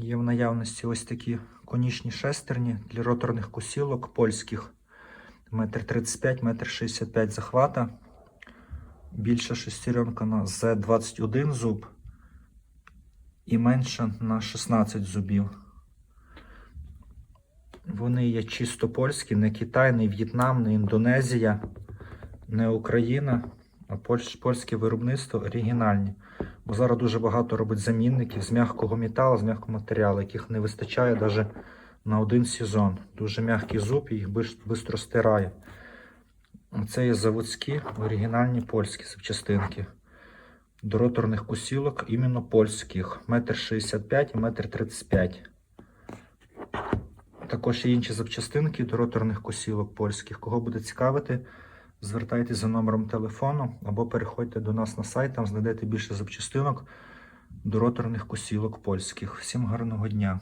Є в наявності ось такі конічні шестерні для роторних косілок польських. Метр 35, метр 65 захвата. Більша шестеренка на Z21 зуб і менша на 16 зубів. Вони є чисто польські, не Китай, не В'єтнам, не Індонезія, не Україна, польське виробництво оригінальні. Бо зараз дуже багато робить замінників з м'якого металу, з м'якого матеріалу, яких не вистачає навіть на один сезон. Дуже м'який зуб, і їх швидко стирає. Це є заводські, оригінальні польські запчастинки. До роторних косілок іменно польських. Метр 65 і метр 35. Також є інші запчастинки до роторних косілок польських. Кого буде цікавити, звертайтеся за номером телефону або переходьте до нас на сайт, там знайдете більше запчастинок до роторних косілок польських. Всім гарного дня!